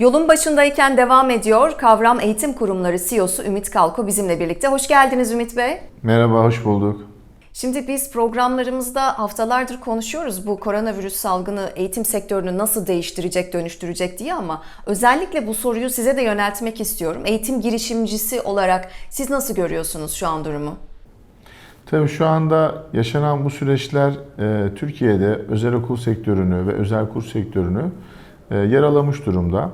Yolun başındayken devam ediyor. Kavram Eğitim Kurumları CEO'su Ümit Kalko bizimle birlikte. Hoş geldiniz Ümit Bey. Merhaba, hoş bulduk. Şimdi biz programlarımızda haftalardır konuşuyoruz bu koronavirüs salgını eğitim sektörünü nasıl değiştirecek, dönüştürecek diye ama özellikle bu soruyu size de yöneltmek istiyorum. Eğitim girişimcisi olarak siz nasıl görüyorsunuz şu an durumu? Tabii şu anda yaşanan bu süreçler e, Türkiye'de özel okul sektörünü ve özel kurs sektörünü e, yaralamış durumda.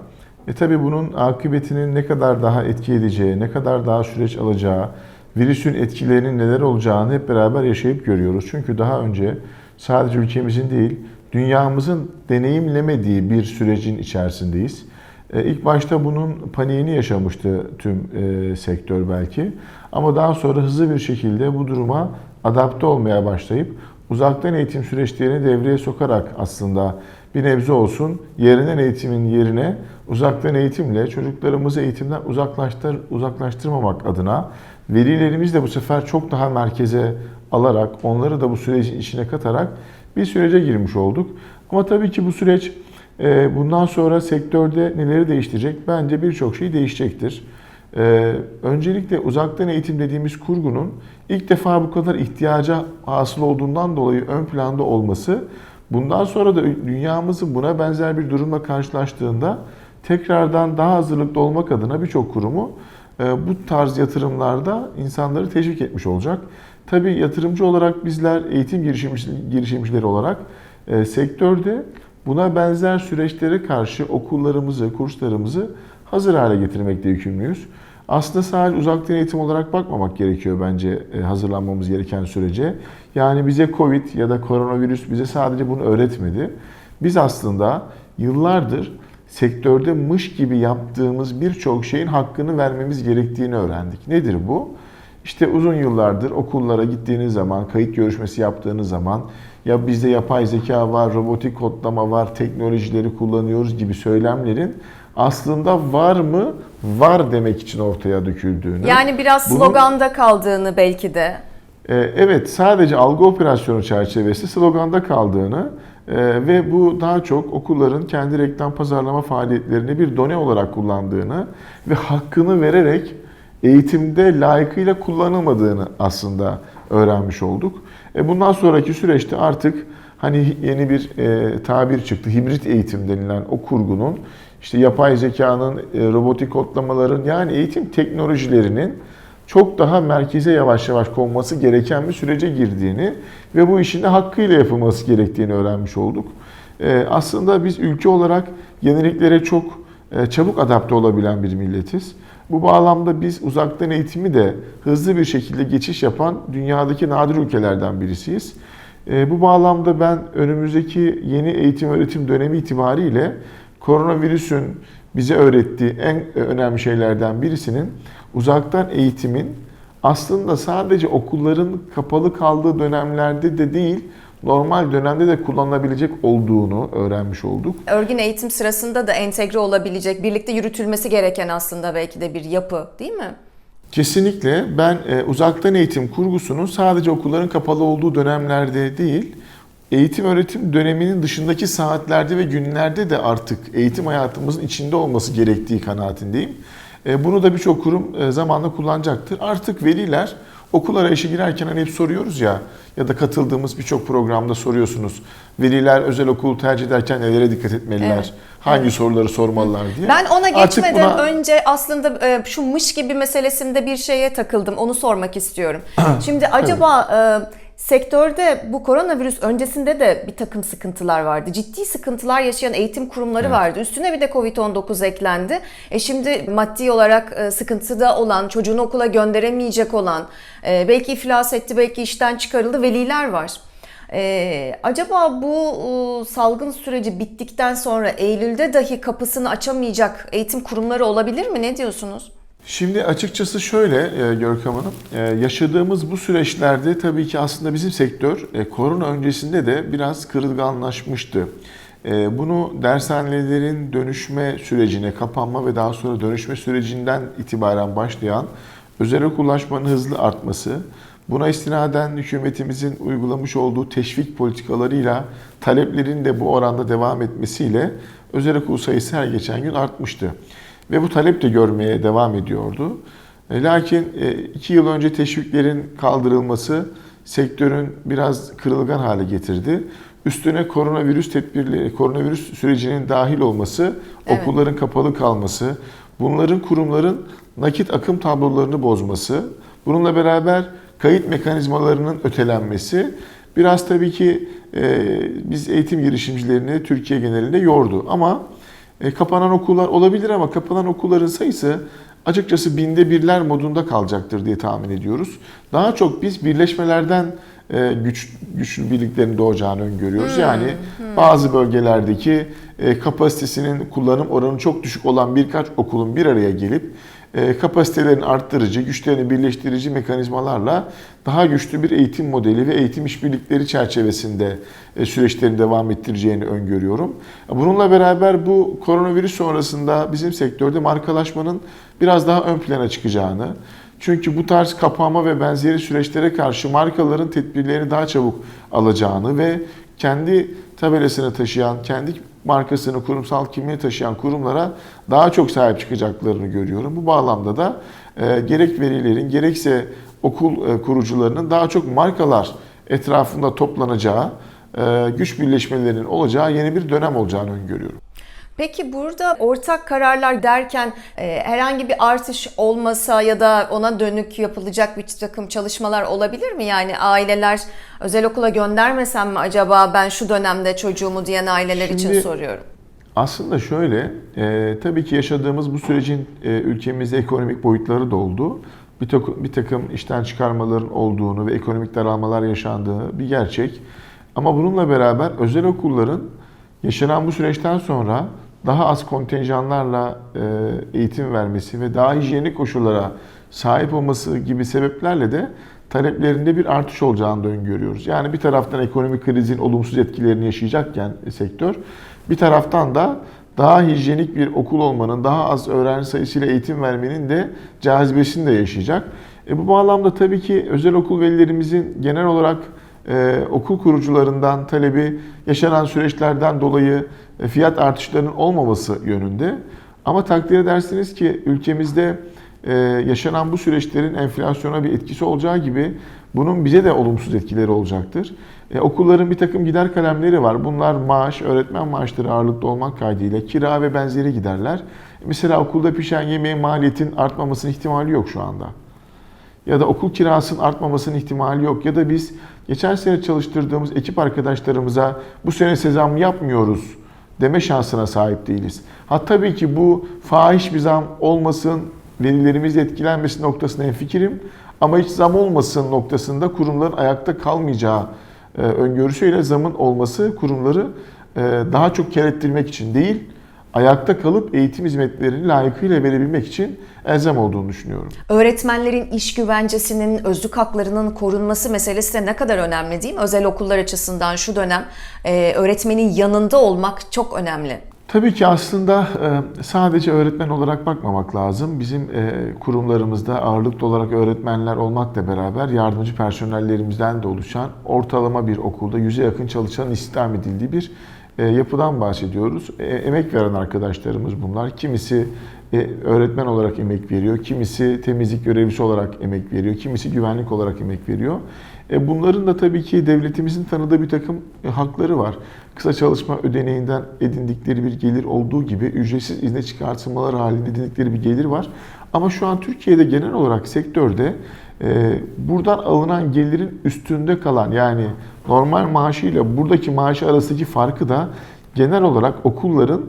E tabii bunun akıbetinin ne kadar daha etki edeceği, ne kadar daha süreç alacağı, virüsün etkilerinin neler olacağını hep beraber yaşayıp görüyoruz. Çünkü daha önce sadece ülkemizin değil, dünyamızın deneyimlemediği bir sürecin içerisindeyiz. E, İlk başta bunun paniğini yaşamıştı tüm e, sektör belki. Ama daha sonra hızlı bir şekilde bu duruma adapte olmaya başlayıp uzaktan eğitim süreçlerini devreye sokarak aslında bir nebze olsun yerinden eğitimin yerine uzaktan eğitimle çocuklarımızı eğitimden uzaklaştır, uzaklaştırmamak adına velilerimiz de bu sefer çok daha merkeze alarak onları da bu sürecin içine katarak bir sürece girmiş olduk. Ama tabii ki bu süreç e, bundan sonra sektörde neleri değiştirecek? Bence birçok şey değişecektir. Ee, öncelikle uzaktan eğitim dediğimiz kurgunun ilk defa bu kadar ihtiyaca hasıl olduğundan dolayı ön planda olması, bundan sonra da dünyamızın buna benzer bir durumla karşılaştığında tekrardan daha hazırlıklı olmak adına birçok kurumu e, bu tarz yatırımlarda insanları teşvik etmiş olacak. Tabii yatırımcı olarak bizler eğitim girişimcileri olarak e, sektörde buna benzer süreçlere karşı okullarımızı, kurslarımızı hazır hale getirmekte yükümlüyüz. Aslında sadece uzaktan eğitim olarak bakmamak gerekiyor bence e, hazırlanmamız gereken sürece. Yani bize Covid ya da koronavirüs bize sadece bunu öğretmedi. Biz aslında yıllardır sektörde mış gibi yaptığımız birçok şeyin hakkını vermemiz gerektiğini öğrendik. Nedir bu? İşte uzun yıllardır okullara gittiğiniz zaman, kayıt görüşmesi yaptığınız zaman ya bizde yapay zeka var, robotik kodlama var, teknolojileri kullanıyoruz gibi söylemlerin aslında var mı? Var demek için ortaya döküldüğünü. Yani biraz Bunun- sloganda kaldığını belki de. Ee, Evet, sadece algı operasyonu çerçevesi sloganda kaldığını e, ve bu daha çok okulların kendi reklam pazarlama faaliyetlerini bir done olarak kullandığını ve hakkını vererek eğitimde layıkıyla kullanılmadığını aslında öğrenmiş olduk. E, Bundan sonraki süreçte artık hani yeni bir e, tabir çıktı, hibrit eğitim denilen o kurgunun işte yapay zekanın, e, robotik kodlamaların yani eğitim teknolojilerinin çok daha merkeze yavaş yavaş konması gereken bir sürece girdiğini ve bu işin de hakkıyla yapılması gerektiğini öğrenmiş olduk. Ee, aslında biz ülke olarak yeniliklere çok e, çabuk adapte olabilen bir milletiz. Bu bağlamda biz uzaktan eğitimi de hızlı bir şekilde geçiş yapan dünyadaki nadir ülkelerden birisiyiz. Bu bağlamda ben önümüzdeki yeni eğitim öğretim dönemi itibariyle koronavirüsün bize öğrettiği en önemli şeylerden birisinin uzaktan eğitimin aslında sadece okulların kapalı kaldığı dönemlerde de değil, normal dönemde de kullanılabilecek olduğunu öğrenmiş olduk. Örgün eğitim sırasında da entegre olabilecek, birlikte yürütülmesi gereken aslında belki de bir yapı değil mi? Kesinlikle ben e, uzaktan eğitim kurgusunun sadece okulların kapalı olduğu dönemlerde değil, eğitim öğretim döneminin dışındaki saatlerde ve günlerde de artık eğitim hayatımızın içinde olması gerektiği kanaatindeyim. E, Bunu da birçok kurum e, zamanla kullanacaktır. Artık veliler okul arayışı girerken hani hep soruyoruz ya ya da katıldığımız birçok programda soruyorsunuz. Veliler özel okul tercih ederken nelere dikkat etmeliler? Evet. Hangi Evet. soruları sormalılar diye. Ben ona geçmeden buna- önce aslında e, şu mış gibi meselesinde bir şeye takıldım. Onu sormak istiyorum. Şimdi acaba e, sektörde bu koronavirüs öncesinde de bir takım sıkıntılar vardı. Ciddi sıkıntılar yaşayan eğitim kurumları vardı. Üstüne bir de Covid-19 eklendi. E şimdi maddi olarak e, sıkıntıda olan, çocuğunu okula gönderemeyecek olan, e, belki iflas etti, belki işten çıkarıldı veliler var. Ee, acaba bu e, salgın süreci bittikten sonra Eylül'de dahi kapısını açamayacak eğitim kurumları olabilir mi? Ne diyorsunuz? Şimdi açıkçası şöyle e, Görkem Hanım, e, yaşadığımız bu süreçlerde tabii ki aslında bizim sektör e, korona öncesinde de biraz kırılganlaşmıştı. Bunu dershanelerin dönüşme sürecine, kapanma ve daha sonra dönüşme sürecinden itibaren başlayan özel okullaşmanın hızlı artması, buna istinaden hükümetimizin uygulamış olduğu teşvik politikalarıyla taleplerin de bu oranda devam etmesiyle özel okul sayısı her geçen gün artmıştı. Ve bu talep de görmeye devam ediyordu. E, Lakin e, iki yıl önce teşviklerin kaldırılması sektörün biraz kırılgan hale getirdi. Üstüne koronavirüs tedbirleri, koronavirüs sürecinin dahil olması, Evet. okulların kapalı kalması, bunların kurumların nakit akım tablolarını bozması, bununla beraber kayıt mekanizmalarının ötelenmesi biraz tabii ki e, biz eğitim girişimcilerini Türkiye genelinde yordu. Ama e, kapanan okullar olabilir ama kapanan okulların sayısı açıkçası binde birler modunda kalacaktır diye tahmin ediyoruz. Daha çok biz birleşmelerden e, güç güçlü birliklerin doğacağını öngörüyoruz. Yani bazı bölgelerdeki kapasitesinin kullanım oranı çok düşük olan birkaç okulun bir araya gelip e, kapasitelerini arttırıcı, güçlerini birleştirici mekanizmalarla daha güçlü bir eğitim modeli ve eğitim işbirlikleri çerçevesinde e, süreçlerini devam ettireceğini öngörüyorum. Bununla beraber bu koronavirüs sonrasında bizim sektörde markalaşmanın biraz daha ön plana çıkacağını, çünkü bu tarz kapama ve benzeri süreçlere karşı markaların tedbirlerini daha çabuk alacağını ve kendi tabelasını taşıyan, kendi markasını, kurumsal kimliğini taşıyan kurumlara daha çok sahip çıkacaklarını görüyorum. Bu bağlamda da e, gerek velilerin gerekse okul e, kurucularının daha çok markalar etrafında toplanacağı, e, güç birleşmelerinin olacağı yeni bir dönem olacağını öngörüyorum. Peki burada ortak kararlar derken e, herhangi bir artış olmasa ya da ona dönük yapılacak bir takım çalışmalar olabilir mi? Yani aileler özel okula göndermesem mi acaba ben şu dönemde çocuğumu diyen aileler için Şimdi- soruyorum. Aslında şöyle, e, tabii ki yaşadığımız bu sürecin e, ülkemizde ekonomik boyutları da oldu. Bir, takım, bir takım işten çıkarmaların olduğunu ve ekonomik daralmalar yaşandığı bir gerçek. Ama bununla beraber özel okulların yaşanan bu süreçten sonra daha az kontenjanlarla e, eğitim vermesi ve daha hijyenik koşullara sahip olması gibi sebeplerle de taleplerinde bir artış olacağını da öngörüyoruz. Yani bir taraftan ekonomik krizin olumsuz etkilerini yaşayacakken sektör, bir taraftan da daha hijyenik bir okul olmanın, daha az öğrenci sayısıyla eğitim vermenin de cazibesini de yaşayacak. E bu bağlamda tabii ki özel okul velilerimizin genel olarak e, okul kurucularından talebi yaşanan süreçlerden dolayı e, fiyat artışlarının olmaması yönünde. Ama takdir edersiniz ki ülkemizde e, yaşanan bu süreçlerin enflasyona bir etkisi olacağı gibi bunun bize de olumsuz etkileri olacaktır. E, okulların bir takım gider kalemleri var. Bunlar maaş, öğretmen maaşları ağırlıklı olmak kaydıyla kira ve benzeri giderler. Mesela okulda pişen yemeğin maliyetin artmamasının ihtimali yok şu anda ya da okul kirasının artmamasının ihtimali yok ya da biz geçen sene çalıştırdığımız ekip arkadaşlarımıza bu sene sezam yapmıyoruz deme şansına sahip değiliz. Ha tabii ki bu fahiş bir zam olmasın, velilerimiz etkilenmesin noktasında hemfikirim ama hiç zam olmasın noktasında kurumların ayakta kalmayacağı e, öngörüsüyle zamın olması kurumları e, daha çok ettirmek için değil, ayakta kalıp eğitim hizmetlerini layıkıyla verebilmek için elzem olduğunu düşünüyorum. Öğretmenlerin iş güvencesinin, özlük haklarının korunması meselesi de ne kadar önemli değil mi? Özel okullar açısından şu dönem e, öğretmenin yanında olmak çok önemli. Tabii ki aslında e, sadece öğretmen olarak bakmamak lazım. Bizim e, kurumlarımızda ağırlıklı olarak öğretmenler olmakla beraber yardımcı personellerimizden de oluşan ortalama bir okulda yüze yakın çalışan istihdam edildiği bir yapıdan bahsediyoruz. E, Emek veren arkadaşlarımız bunlar. Kimisi e, öğretmen olarak emek veriyor, kimisi temizlik görevlisi olarak emek veriyor, kimisi güvenlik olarak emek veriyor. E, Bunların da tabii ki devletimizin tanıdığı bir takım e, hakları var. Kısa çalışma ödeneğinden edindikleri bir gelir olduğu gibi ücretsiz izne çıkartılmaları halinde edindikleri bir gelir var. Ama şu an Türkiye'de genel olarak sektörde e, buradan alınan gelirin üstünde kalan yani normal maaşıyla buradaki maaşı arasındaki farkı da genel olarak okulların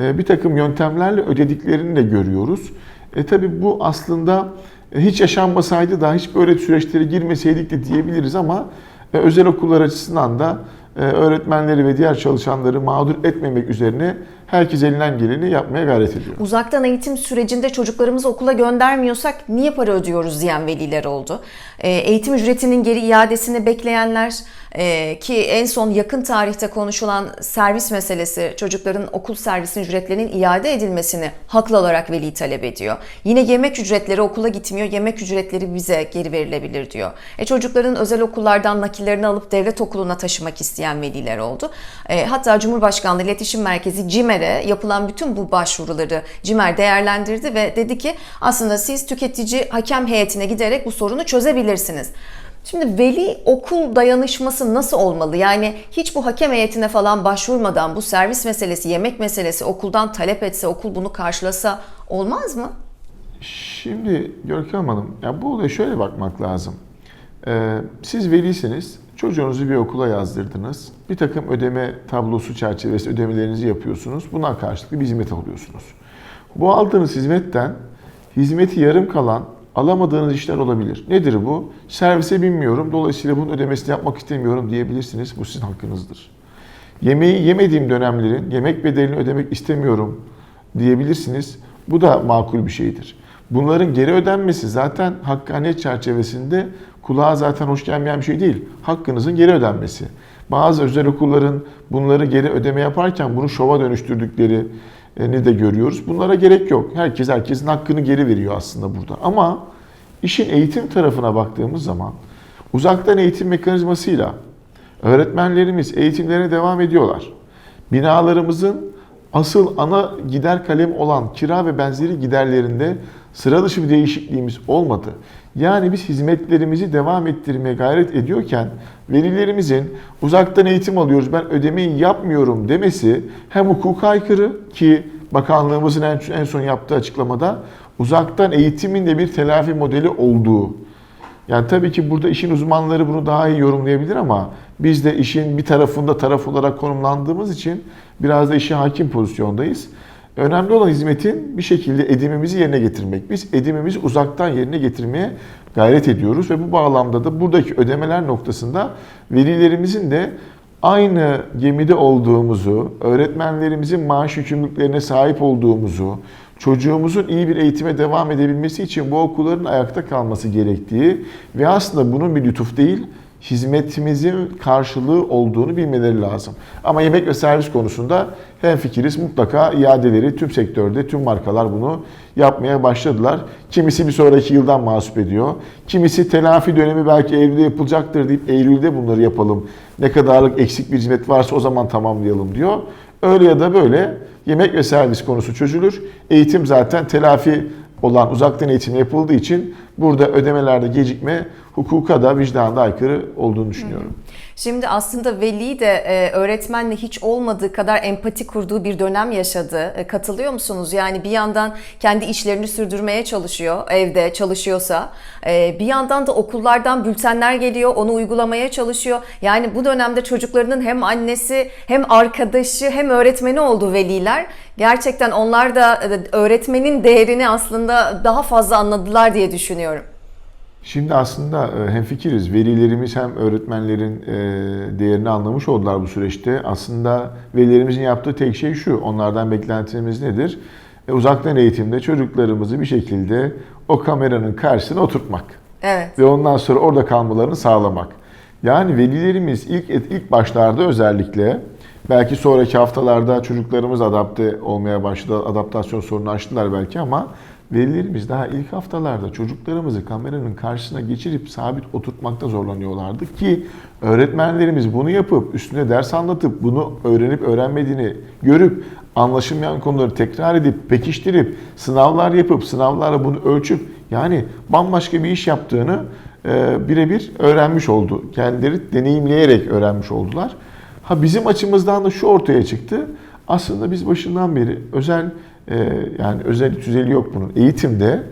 e, bir takım yöntemlerle ödediklerini de görüyoruz. E tabi bu aslında e, hiç yaşanmasaydı da hiç böyle süreçlere girmeseydik de diyebiliriz ama e, özel okullar açısından da öğretmenleri ve diğer çalışanları mağdur etmemek üzerine herkes elinden geleni yapmaya gayret ediyor. Uzaktan eğitim sürecinde çocuklarımızı okula göndermiyorsak niye para ödüyoruz diyen veliler oldu. E, eğitim ücretinin geri iadesini bekleyenler e, ki en son yakın tarihte konuşulan servis meselesi çocukların okul servisinin ücretlerinin iade edilmesini haklı olarak veli talep ediyor. Yine yemek ücretleri okula gitmiyor, yemek ücretleri bize geri verilebilir diyor. E, çocukların özel okullardan nakillerini alıp devlet okuluna taşımak isteyen veliler oldu. E, hatta Cumhurbaşkanlığı İletişim Merkezi CİMER CİMER'e yapılan bütün bu başvuruları CİMER değerlendirdi ve dedi ki aslında siz tüketici hakem heyetine giderek bu sorunu çözebilirsiniz. Şimdi veli okul dayanışması nasıl olmalı? Yani hiç bu hakem heyetine falan başvurmadan bu servis meselesi, yemek meselesi okuldan talep etse, okul bunu karşılasa olmaz mı? Şimdi Görkem Hanım, ya bu olaya şöyle bakmak lazım. Ee, siz velisiniz, çocuğunuzu bir okula yazdırdınız. Bir takım ödeme tablosu çerçevesi ödemelerinizi yapıyorsunuz. Bundan karşılıklı bir hizmet alıyorsunuz. Bu aldığınız hizmetten hizmeti yarım kalan alamadığınız işler olabilir. Nedir bu? Servise binmiyorum, dolayısıyla bunun ödemesini yapmak istemiyorum diyebilirsiniz. Bu sizin hakkınızdır. Yemeği yemediğim dönemlerin yemek bedelini ödemek istemiyorum diyebilirsiniz. Bu da makul bir şeydir. Bunların geri ödenmesi zaten hakkaniyet çerçevesinde kulağa zaten hoş gelmeyen bir şey değil. Hakkınızın geri ödenmesi. Bazı özel okulların bunları geri ödeme yaparken bunu şova dönüştürdüklerini de görüyoruz. Bunlara gerek yok. Herkes herkesin hakkını geri veriyor aslında burada. Ama işin eğitim tarafına baktığımız zaman uzaktan eğitim mekanizmasıyla öğretmenlerimiz eğitimlerine devam ediyorlar. Binalarımızın asıl ana gider kalem olan kira ve benzeri giderlerinde sıra dışı bir değişikliğimiz olmadı. Yani biz hizmetlerimizi devam ettirmeye gayret ediyorken velilerimizin uzaktan eğitim alıyoruz ben ödemeyi yapmıyorum demesi hem hukuka aykırı ki bakanlığımızın en, son yaptığı açıklamada uzaktan eğitimin de bir telafi modeli olduğu yani tabii ki burada işin uzmanları bunu daha iyi yorumlayabilir ama biz de işin bir tarafında taraf olarak konumlandığımız için biraz da işe hakim pozisyondayız. Önemli olan hizmetin bir şekilde edimimizi yerine getirmek. Biz edimimizi uzaktan yerine getirmeye gayret ediyoruz ve bu bağlamda da buradaki ödemeler noktasında velilerimizin de aynı gemide olduğumuzu, öğretmenlerimizin maaş yükümlülüklerine sahip olduğumuzu, çocuğumuzun iyi bir eğitime devam edebilmesi için bu okulların ayakta kalması gerektiği ve aslında bunun bir lütuf değil, hizmetimizin karşılığı olduğunu bilmeleri lazım. Ama yemek ve servis konusunda hemfikiriz mutlaka iadeleri tüm sektörde, tüm markalar bunu yapmaya başladılar. Kimisi bir sonraki yıldan mahsup ediyor. Kimisi telafi dönemi belki Eylül'de yapılacaktır deyip Eylül'de bunları yapalım. Ne kadarlık eksik bir hizmet varsa o zaman tamamlayalım diyor. Öyle ya da böyle yemek ve servis konusu çözülür. Eğitim zaten telafi olan uzaktan eğitim yapıldığı için burada ödemelerde gecikme hukuka da vicdana da aykırı olduğunu düşünüyorum. Şimdi aslında veli de e, öğretmenle hiç olmadığı kadar empati kurduğu bir dönem yaşadı. E, katılıyor musunuz? Yani bir yandan kendi işlerini sürdürmeye çalışıyor, evde çalışıyorsa. E, bir yandan da okullardan bültenler geliyor, onu uygulamaya çalışıyor. Yani bu dönemde çocuklarının hem annesi, hem arkadaşı, hem öğretmeni oldu veliler. Gerçekten onlar da öğretmenin değerini aslında daha fazla anladılar diye düşünüyorum. Şimdi aslında e, hemfikiriz. Velilerimiz hem öğretmenlerin e, değerini anlamış oldular bu süreçte. Aslında velilerimizin yaptığı tek şey şu. Onlardan beklentimiz nedir? E, Uzaktan eğitimde çocuklarımızı bir şekilde o kameranın karşısına oturtmak. Evet. Ve ondan sonra orada kalmalarını sağlamak. Yani velilerimiz ilk ilk başlarda özellikle belki sonraki haftalarda çocuklarımız adapte olmaya başladı. Adaptasyon sorunu aştılar belki ama velilerimiz daha ilk haftalarda çocuklarımızı kameranın karşısına geçirip sabit oturtmakta zorlanıyorlardı ki öğretmenlerimiz bunu yapıp üstüne ders anlatıp bunu öğrenip öğrenmediğini görüp anlaşılmayan konuları tekrar edip pekiştirip sınavlar yapıp sınavlarla bunu ölçüp yani bambaşka bir iş yaptığını e, birebir öğrenmiş oldu. Kendileri deneyimleyerek öğrenmiş oldular. Ha bizim açımızdan da şu ortaya çıktı. Aslında biz başından beri özel e, yani özel tüzeli yok bunun. Eğitimde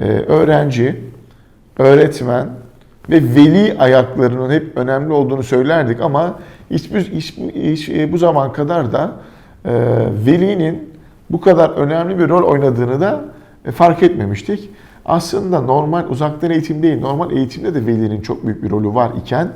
e, öğrenci, öğretmen ve veli ayaklarının hep önemli olduğunu söylerdik ama hiçbir hiç, hiç, e, bu zaman kadar da velinin bu kadar önemli bir rol oynadığını da fark etmemiştik. Aslında normal uzaktan eğitim değil, normal eğitimde de velinin çok büyük bir rolü var iken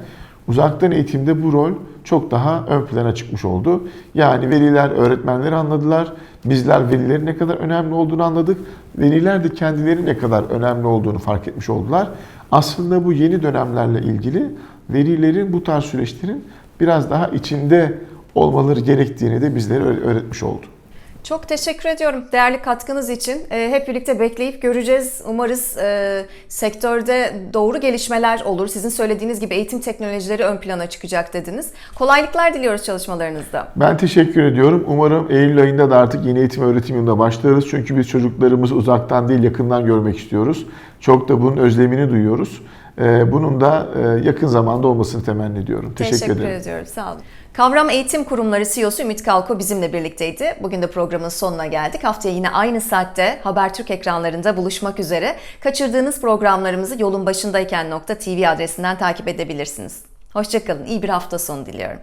uzaktan eğitimde bu rol çok daha ön plana çıkmış oldu. Yani veliler öğretmenleri anladılar. Bizler velilerin ne kadar önemli olduğunu anladık. Veliler de kendileri ne kadar önemli olduğunu fark etmiş oldular. Aslında bu yeni dönemlerle ilgili velilerin bu tarz süreçlerin biraz daha içinde olmaları gerektiğini de bizlere öğretmiş oldu. Çok teşekkür ediyorum değerli katkınız için. Ee, hep birlikte bekleyip göreceğiz. Umarız e, sektörde doğru gelişmeler olur. Sizin söylediğiniz gibi eğitim teknolojileri ön plana çıkacak dediniz. Kolaylıklar diliyoruz çalışmalarınızda. Ben teşekkür ediyorum. Umarım Eylül ayında da artık yeni eğitim öğretim yılına başlarız. Çünkü biz çocuklarımızı uzaktan değil yakından görmek istiyoruz. Çok da bunun özlemini duyuyoruz. Ee, Bunun da e, yakın zamanda olmasını temenni ediyorum. Teşekkür, Teşekkür ederim. ediyorum. Sağ olun. Kavram Eğitim Kurumları CEO'su Ümit Kalko bizimle birlikteydi. Bugün de programın sonuna geldik. Haftaya yine aynı saatte Habertürk ekranlarında buluşmak üzere. Kaçırdığınız programlarımızı yolun başındayken.tv adresinden takip edebilirsiniz. Hoşçakalın. İyi bir hafta sonu diliyorum.